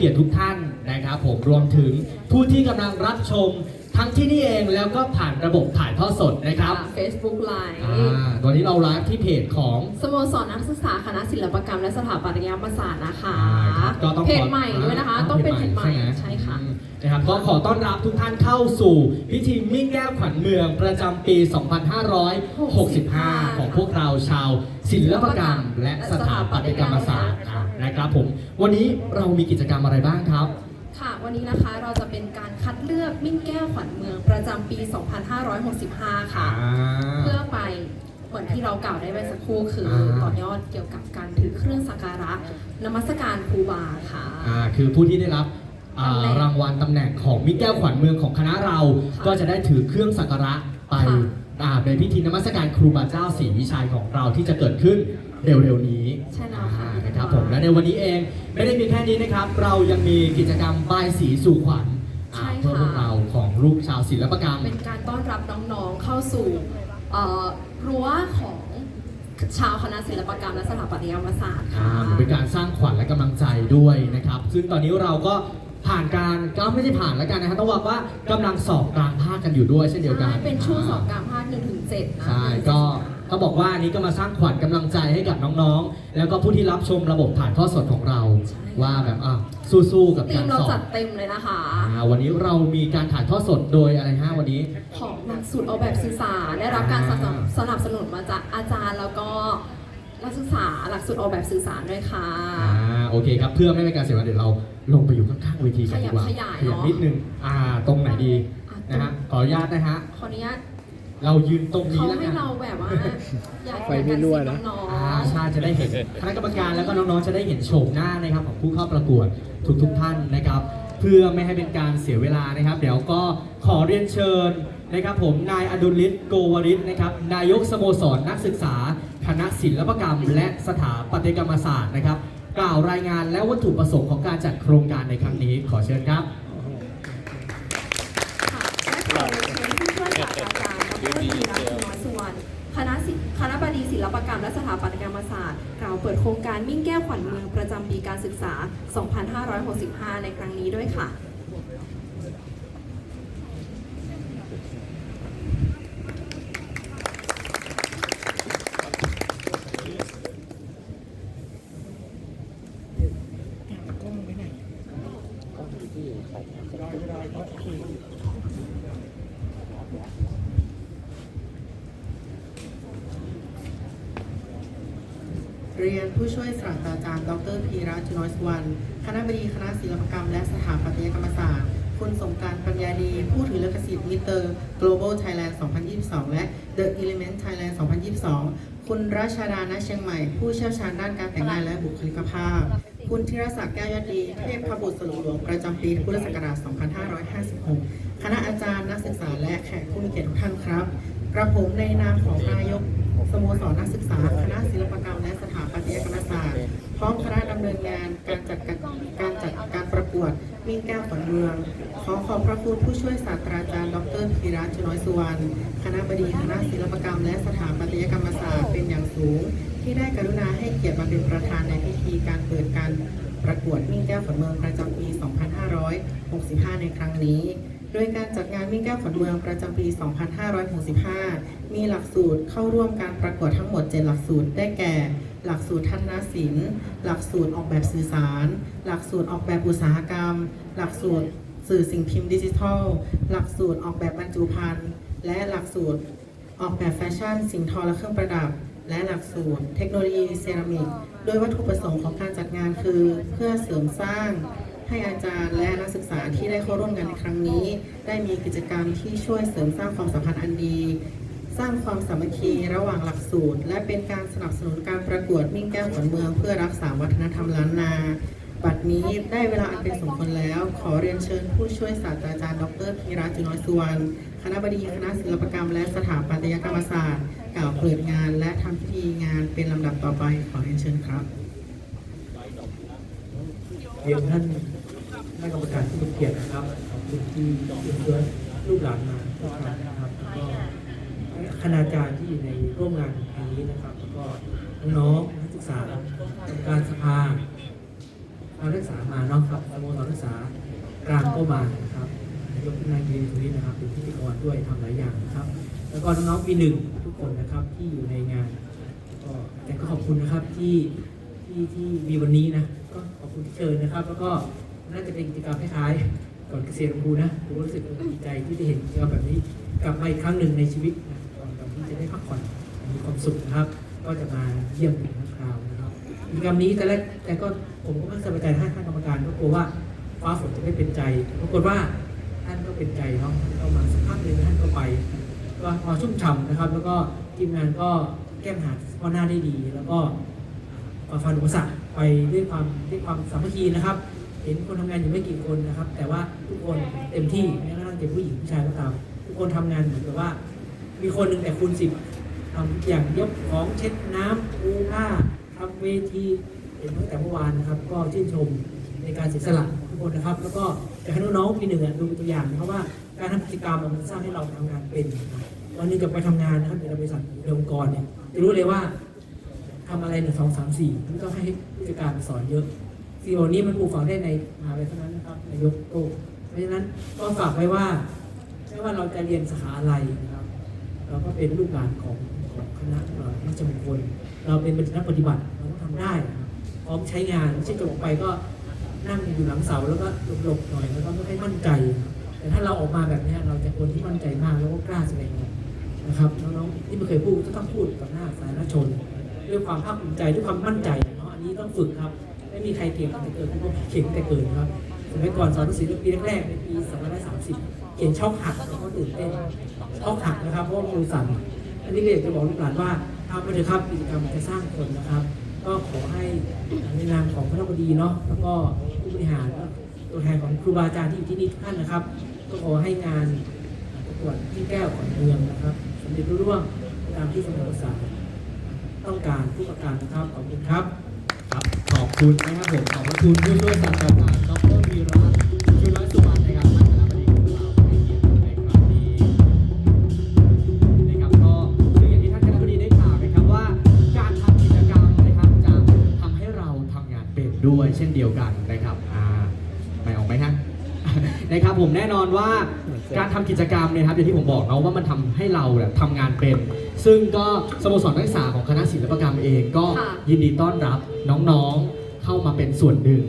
กียรติทุกท่านนะครับ ผมรวมถึงผู้ที่กำลังรับชมทั้งที่นี่เองแล้วก็ผ่านระบบถ่ายทอดสดนะครับเฟซบุ๊กไลน์อ่าตอนนี้เราไลฟ์ที่เพจของ สโมสรนักศึกษาคณะศิลปกรรมและสถาปัตยกรรมศาสตร์นะคะอ่าครับก็ต้องขอเพจใหม่ด้วยนะคะ ต้องเป็นเพจใหม่ไหใช่ค่ะ อืมนะครับก็ขอต้อนรับทุกท่านเข้าสู่พิธีมิ่งแก้วขวัญเมืองประจำปี 2565 ของพวกเราชาวศิลปกรรมและสถาปัตยกรรมศาสตร์นะ ครับผม วันนี้เรามีกิจกรรมอะไรบ้างครับ ค่ะ วันนี้นะคะเราจะเป็นการคัดเลือกมิ่งแก้วขวัญเมืองประจำปี 2565 ค่ะ เพื่อไปเหมือนที่เรากล่าวได้ไปสักครู่คืออาต่อยอดเกี่ยวกับการถือเครื่องสักการะนมัสการครูบาค่ะอ่าคือผู้ที่ได้รับอ่าตำแหน่งรางวัลตำแหน่งของมิตรแก้วขวัญเมืองของคณะเราค่ะก็จะได้ถือเครื่องสักการะไปค่ะอ่าในพิธีนมัสการครูบาเจ้าศรีวิชัยของเราที่จะเกิดขึ้นเร็วๆนี้ใช่แล้วค่ะอ่า นะครับผมและในวันนี้เองไม่ได้มีแค่นี้นะครับ เรายังมีกิจกรรมบายสีสู่ขวัญอ่าใช่ค่ะ เพื่อพวกเราของลูกชาวศิลปกรรม เป็นการต้อนรับน้องๆเข้าสู่เอ่อรั้วของชาวคณะศิลปกรรมและสถาปัตยกรรมศาสตร์อ่าค่ะเหมือนเป็นการสร้างขวัญและกำลังใจด้วยนะครับ ซึ่งตอนนี้เราก็ผ่านการก็ไม่ใช่ผ่านแล้วกันนะครับต้องบอกว่ากำลังสอบกลางภาคกันอยู่ด้วยเช่นเดียวกัน ใช่เป็นช่วงสอบกลางภาคหนึ่งถึงเจ็ดนะ ใช่ก็ ก็บอกว่าอันนี้ก็มาสร้างขวัญกำลังใจให้กับน้องๆ แล้วก็ผู้ที่รับชมระบบถ่ายทอดสดของเรา ว่าแบบอะสู้ๆกับทีกามรเราสอจับดเต็มเลยนะคะ อ่าวันนี้เรามีการถ่ายทอดสดโดยอะไรฮะวันนี้ ของหลักสูตรออกแบบสื่อสารได้รับการสนับสนับสนุนมาจากอาจารย์แล้วก็นักศึกษาหลักสูตรออกแบบสื่อสารด้วยค่ะ อ่าโอเคครับเพื่อไม่ให้เป็นการเสียเวลาเดี๋ยวเราลงไปอยู่ข้างๆเวทีกันดีกว่าขยับขยายขยับเนอะนิดนึงอ่าตรงไหนดีอะ นะฮะขออนุญาตนะฮะ ขออนุญาต เรายืนตรงนี้เขาแล้วให้กันเราแบบว่า อยากไฟไม่รั่วนะน้องอ่าใช่จะได้เห็นคณะกรรมการแล้วก็น้องๆจะได้เห็นโฉมหน้านะครับของผู้เข้าประกวดทุกๆท่านนะครับ เพื่อไม่ให้เป็นการเสียเวลานะครับ เดี๋ยวก็ขอเรียนเชิญนะครับผมนายอดุลฤทธิ์โกวริศนะครับนายกสโมสรนักศึกษา คณะศิลปกรรม และสถาปัตยกรรมศาสตร์นะครับ กล่าวรายงานและวัตถุประสงค์ของการจัดโครงการในครั้งนี้ขอเชิญครับ ค่ะและขอเรียนเชิญผู้ช่วยศาสตราจารย์ดรธีรัตน์น้อยสุวรรณ คณะคณะบดีศิลปกรรมและสถาปัตยกรรมศาสตร์ กล่าวเปิดโครงการมิ่งแก้วขวัญเมืองประจำปีการศึกษา 2565 ในครั้งนี้ด้วยค่ะ เรียนผู้ช่วยศาสตราจารย์ ดรพีระจุนอยสวรรณคณะบดีคณะศิลปกรรม และสถาปัตยกรรมศาสตร์ คุณสงการปัญญาดี ผู้ถือลิขสิทธิ์มิเตอร์ Global Thailand 2022 และ The Element Thailand 2022 คุณรัชดาณเชียงใหม่ ผู้เชี่ยวชาญด้านการแต่งหน้าและบุคลิกภาพ คุณธีรศักดิ์แก้วยอดดี เทพพบุตรสลุหลวงประจำปีพุทธศักราช 2556 คณะอาจารย์นักศึกษาและแขกผู้มีเกียรติทุกท่านครับ กระผมในนามของนายก สโมสรนักศึกษา คณะศิลปกรรมและสถาปัตยกรรมศาสตร์ พร้อมคณะดำเนินงานการจัดการการจัดการประกวดมิ่งแก้วขวัญเมือง ขอขอบพระคุณผู้ช่วยศาสตราจารย์ ดรธีรัชน้อยสุวรรณ คณะบดีคณะศิลปกรรม และสถาปัตยกรรมศาสตร์เป็นอย่างสูง ที่ได้กรุณาให้เกียรติมาเป็นประธานในพิธีการเปิดการประกวดมิ่งแก้วขวัญเมืองประจำปี 2565 ในครั้งนี้ โดยการจัดงานวิ่งแก้วขวัญเมืองประจำปี 2565 มีหลักสูตรเข้าร่วมการประกวดทั้งหมด 7 หลักสูตร ได้แก่ หลักสูตรทัศนศิลป์ หลักสูตรออกแบบสื่อสาร หลักสูตรออกแบบอุตสาหกรรม หลักสูตรสื่อสิ่งพิมพ์ดิจิทัล หลักสูตรออกแบบบรรจุภัณฑ์ และหลักสูตรออกแบบแฟชั่น สิ่งทอและเครื่องประดับ และหลักสูตร เทคโนโลยีเซรามิก โดยวัตถุประสงค์ของการจัดงานคือ เพื่อเสริมสร้าง ให้อาจารย์และนักศึกษาที่ได้เข้าร่วมงานในครั้งนี้ ได้มีกิจกรรมที่ช่วยเสริมสร้างความสัมพันธ์อันดี สร้างความสามัคคีระหว่างหลักสูตร และเป็นการสนับสนุนการประกวดมิ่งแก้วขวัญเมือง เพื่อรักษาวัฒนธรรมล้านนาบัดนี้ได้เวลาอันเป็นสมควรแล้ว ขอเรียนเชิญผู้ช่วยศาสตราจารย์ดรพีระจุน้อยสุวรรณคณะบดีคณะศิลปกรรม และสถาปัตยกรรมศาสตร์ กล่าวเปิดงานและทำพิธีงานเป็นลำดับต่อไปขอเรียนเชิญครับ เรียนท่านคณะกรรมการผู้มีเกียรตินะครับขอบคุณที่เชิญลูกหลานมาทุกท่านนะครับแล้วก็คณาจารย์ที่อยู่ในร่วมงานครั้งนี้นะครับ แล้วก็น้องนักศึกษาการสภาคการศึกษามาเนาะครับสโมสรศึกษากลางก็มานะครับยกนายยืนตรงนี้นะครับเป็นพิธีกรด้วยทำหลายอย่างนะครับ แล้วก็น้องๆปีหนึ่งทุกคนนะครับที่อยู่ในงานก็แต่ก็ขอบคุณนะครับที่ที่ที่มีวันนี้นะ ก็ขอบคุณที่เชิญนะครับ แล้วก็น่าจะเป็นกิจกรรมคล้ายๆก่อนเกษียณของครูนะผมรู้สึกดีใจที่ได้เห็นกิจกรรมแบบนี้กลับมาอีกครั้งหนึ่งในชีวิตนะก่อนที่จะได้พักผ่อนมีความสุขนะครับ ก็จะมาเยี่ยมอีกคราวนะครับกิจกรรมนี้แต่แรกแต่ก็ผมก็ไม่สบายใจท่านท่านกรรมการก็กลัวว่าฟ้าฝนจะไม่เป็นใจปรากฏว่าท่านก็เป็นใจเนาะก็มาสักพักหนึ่งท่านก็ไปก็พอชุ่มฉ่ำนะครับ แล้วก็ทีมงานก็แก้ปัญหาเฉพาะหน้าได้ดี แล้วก็ฝ่าฟันอุปสรรค ไปด้วยความด้วยความสามัคคีนะครับ เห็นคนทำงานอยู่ไม่กี่คนนะครับ แต่ว่าทุกคนเต็มที่แม้กระทั่งจะผู้หญิงผู้ชายก็ตาม ทุกคนทำงานเหมือนกับว่า มีคนหนึ่งแต่คูณสิบทำอย่างยกของเช็ดน้ำปูผ้าทำเวทีเห็นตั้งแต่เมื่อวานนะครับ ก็ชื่นชมในการเสียสละทุกคนนะครับ แล้วก็อยากให้น้องๆปีหนึ่งอดูตัวอย่างนะครับว่าการทำกิจกรรมมันสร้างให้เราทำงานเป็นนะครับวันนึงจะไปทำงานนะครับในบริษัทในองค์กรเนี่ยจะรู้เลยว่า ทำอะไรหนึ่งสองสามสี่ม่ต้องให้ผู้จัดการสอนเยอะสิ่งเหล่านี้มันปลูกฝังได้ในมหาวิทยาลัยเท่านั้นนะครับนายกโตเพราะฉะนั้นก็ฝากไว้ว่าไม่ว่าเราจะเรียนสาขาอะไรนะครับเราก็เป็นลูกหลานของของคณะเอ่อราชมงคลเราเป็นนักปฏิบัติเราก็ทำได้พร้อมใช้งานไม่ใช่จบอกไปก็นั่งอยู่หลังเสาแล้วก็หลบๆหน่อยแล้วก็ไม่ค่อยมั่นใจ แต่ถ้าเราออกมาแบบนี้เราจะคนที่มั่นใจมากแล้วก็กล้าแสดงออกนะครับน้องๆที่ไม่เคยพูดก็ต้องพูดกับหน้าสาธารณชน ด้วยความภาคภูมิใจด้วยความมั่นใจเนาะอันนี้ต้องฝึกครับ ไม่มีใครเก่งตั้งแต่เกิดผมก็เก่งแต่เกิดครับสมัยก่อนสอนหนังสือปีแรกๆในปี2530 เขียนช็อกหักแล้วก็ตื่นเต้นช็อกหักนะครับเพราะมือสั่นอันนี้ก็อยกจะบอกลูกหลานว่าทำไปเถอะครับกิจกรรมจะสร้างคนนะครับ ก็ขอให้ในนามของพระบดีเนาะแล้วก็ผู้บริหารตัวแทนของครูบาอาจารย์ที่อยู่ที่นี่ทุกท่านนะครับ ก็ขอให้งานประกวดที่แก้วของเมืองนะครับสำเร็จรุ่ร่วงตามที่สโมสาร ต้องการทุกประการนะครับขอบคุณครับครับขอบคุณนะครับผมขอบคุณผู้ช่วยศาสตราจารย์ดรวีระชุนสุวรรณนะครับท่านคณะบดีของเราในเกียรติในครั้งนี้นะครับก็คืออย่างที่ท่านคณะบดีได้กล่าวนะครับว่า การทำกิจกรรมนะครับจะทำให้เราทำงานเป็นด้วยเช่นเดียวกันนะครับอ่าไม่ออกไหมฮะนะครับผมแน่นอนว่า การทำกิจกรรมเนี่ยครับอย่างที่ผมบอกเนาะว่ามันทำให้เราเนี่ยทำงานเป็น ซึ่งก็สโมสรนักศึกษาของคณะศิลปกรรมเองก็ค่ะ ยินดีต้อนรับน้องๆเข้ามาเป็นส่วนหนึ่ง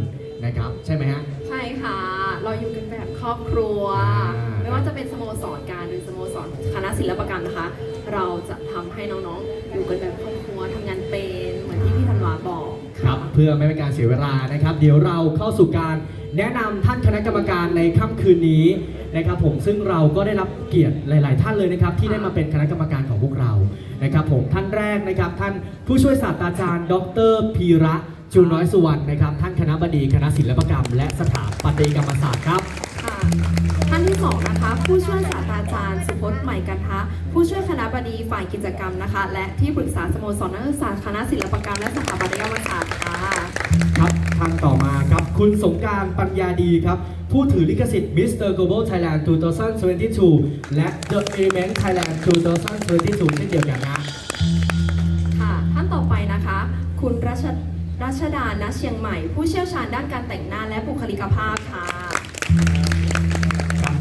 นะครับ ใช่ไหมฮะ ใช่ค่ะ เราอยู่กันแบบครอบครัว อ่า ไม่ว่าจะเป็นสโมสรการหรือสโมสรคณะศิลปกรรมนะคะ เราจะทำให้น้องๆ อยู่กันแบบครอบครัวทำงานเป็นเหมือนที่พี่ธันวาบอกครับ เพื่อไม่เป็นการเสียเวลานะครับ เดี๋ยวเราเข้าสู่การแนะนำท่านคณะกรรมการในค่ำคืนนี้นะครับผมซึ่งเราก็ได้รับเกียรติหลาย ๆ ท่านเลยนะครับ ที่ได้มาเป็นคณะกรรมการของพวกเรานะครับผมท่านแรกนะครับ ท่านผู้ช่วยศาสตราจารย์ ดรพีระจูน้อยสุวรรณนะครับ ท่านคณะบดีคณะศิลปกรรม และสถาปัตยกรรมศาสตร์ครับ ท่านที่สองนะคะผู้ช่วยศาสตราจารย์สุพจน์ใหม่กันทะผู้ช่วยคณะบดีฝ่ายกิจกรรมนะคะ และที่ปรึกษาสโมสรนักศึกษาคณะศิลปกรรมและสถาปัตยกรรมศาสตร์ค่ะครับท่านต่อมาครับ คุณสงกรารปัญญาดีครับ ผู้ถือลิขสิทธิ์ Mr. Global Thailand 2022 และ The Element Thailand 2022 เช่นเดียวกันนะค่ะท่านต่อไปนะคะ คุณรัชรัชดาณเชียงใหม่ ผู้เชี่ยวชาญด้านการแต่งหน้าและบุคลิกภาพค่ะครับ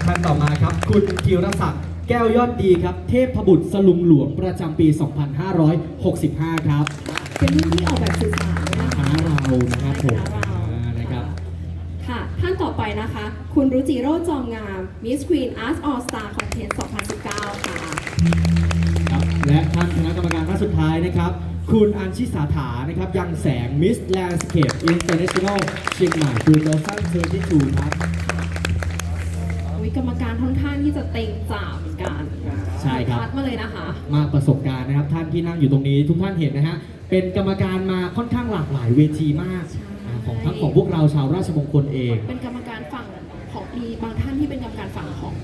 ท่านต่อมาครับ คุณธีรศักดิ์แก้วยอดดีครับ เทพบุตรสลุงหลวงประจำปี 2565 ครับเป็นรุ่นที่ออกแบบสื่อสารด้วยนะคคะณะเรานะครับผมคณะเราอ่านะครับ ค่ะ ท่านต่อไปนะคะ คุณรุจิโรจน์จอมงาม Miss Queen Arts All Star Contest 2019 ค่ะ ครับและท่านคณะกรรมการท่านสุดท้ายนะครับ คุณอัญชิสาถานะครับ ยังแสง Miss Landscape International เชียงใหม่ 2022 ครับ วิกรรมการค่อนข้างที่จะเต็งจ่าเหมือนกันใช่ครับคัดมาเลยนะคะ มากประสบการณ์นะครับ ท่านที่นั่งอยู่ตรงนี้ทุกท่านเห็นนะฮะเป็นกรรมการมาค่อนข้างหลากหลายเวทีมากใช่ อ่าของทั้งของพวกเราชาวราชมงคลเอง เป็นกรรมการฝั่งของมีบางท่านที่เป็นกรรมการฝั่งของ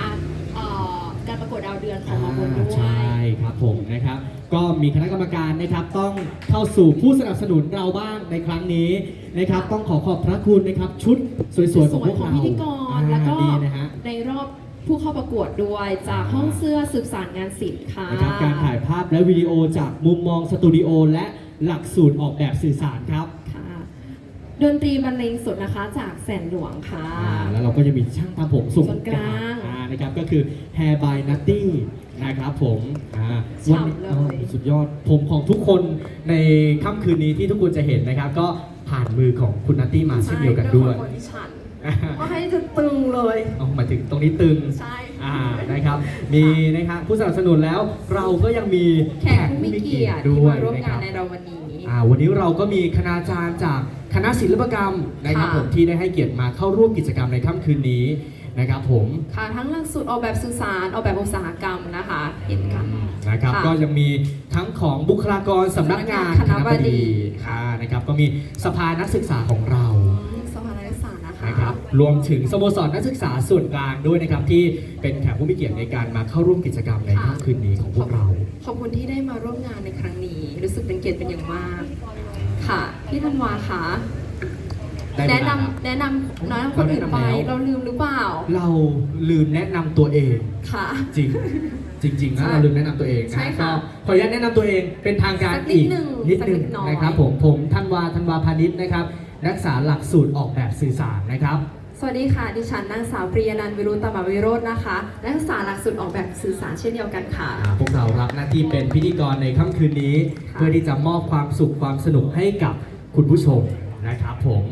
อ่าเอ่อการประกวดดาวเดือนของมาบนด้วใช่ยครับผมนะครับ ก็มีคณะกรรมการนะครับต้องเข้าสู่ผู้สนับสนุนเราบ้างในครั้งนี้นะครับ ต้องขอขอบพระคุณนะครับ ชุดสวยๆของพวกของเราพิธีกรแล้วก็อ่าดีนะฮะ ในรอบผู้เข้าประกวดด้วยจากห้องเสื้อสืบสารงานศิลป์ค่ะ นะครับการถ่ายภาพและวิดีโอจากมุมมองสตูดิโอและหลักสูตรออกแบบสื่อสารครับค่ะดนตรีบรรเลงสดนะคะจากแสนหลวงค่ะ อ่าแล้วเราก็จะมีช่างทำผมส่วนส่วนกลาง อ่านะครับก็คือ Hair by Nutty นะครับผมอ่าวันนี้ฉ่ำเลยอ๋อสุดยอดผมของทุกคนในค่ำคืนนี้ที่ทุกคนจะเห็นนะครับ ก็ผ่านมือของคุณนัตตี้มาเช่นเดียวกันด้วย ใช่ของคนที่ฉันว่าให้จะตึง เลยเอาหมายถึงตรงนี้ตึงใช่อ่านะครับ มีนะครับผู้สนับสนุนแล้วเราก็ยังมีแขกผู้มีเกียรติที่มาร่วมนะคงานบในเราวันนี้ อ่าวันนี้เราก็มีคณาจารย์จากคณะศิลปกรรมนะครับค่ะ ผมที่ได้ให้เกียรติมาเข้าร่วมกิจกรรมในค่ำคืนนี้นะครับผม ค่ะทั้งหลักสูตรออกแบบสื่อสารออกแบบอุตสาหกรรมนะคะเห็นกัน นะครับค่ะก็ยังมีทั้งของบุคลากรสำนักงานคณะบดีอ่านะครับก็มีสภานักศึกษาของเราสภา รับรวมถึงสโมสรนักศึกษาส่วนกลางด้วยนะครับ ที่เป็นแขกผู้มีเกียรติในการมาเข้าร่วมกิจกรรมในค่ำคืนนี้ของพวกเรา ขอบคุณที่ได้มาร่วมงานในครั้งนี้ รู้สึกเป็นเกียรติเป็นอย่างมาก ค่ะพี่ธันวาคะได้เวแนะลาครับนำแนะนำแนะนำคนอื่นไปเราแนะนำแล้วเราลืมหรือเปล่า เราลืมแนะนำตัวเองค่ะ จริง จริงๆนะใช่เราลืมแนะนำตัวเองใช่นะค่ะก็ขออนุญาตแนะนำตัวเองเป็นทางการสักนิอีดกหนึ่งนิดหนึ่งสักนิดน้อย นะครับผมผมธันวาธันวาพาณิชย์นะครับนักศึกษาหลักสูตรออกแบบสื่อสารนะครับ สวัสดีค่ะ ดิฉันนางสาวปริยนันท์วิรุตตมวิโรจน์นะคะ นักศึกษาหลักสูตรออกแบบสื่อสารเช่นเดียวกันค่ะ อ่าพวกเรารับหน้าที่เป็นพิธีกรในค่ำคืนนี้ ค่ะ เพื่อที่จะมอบความสุขความสนุกให้กับคุณผู้ชมนะครับผม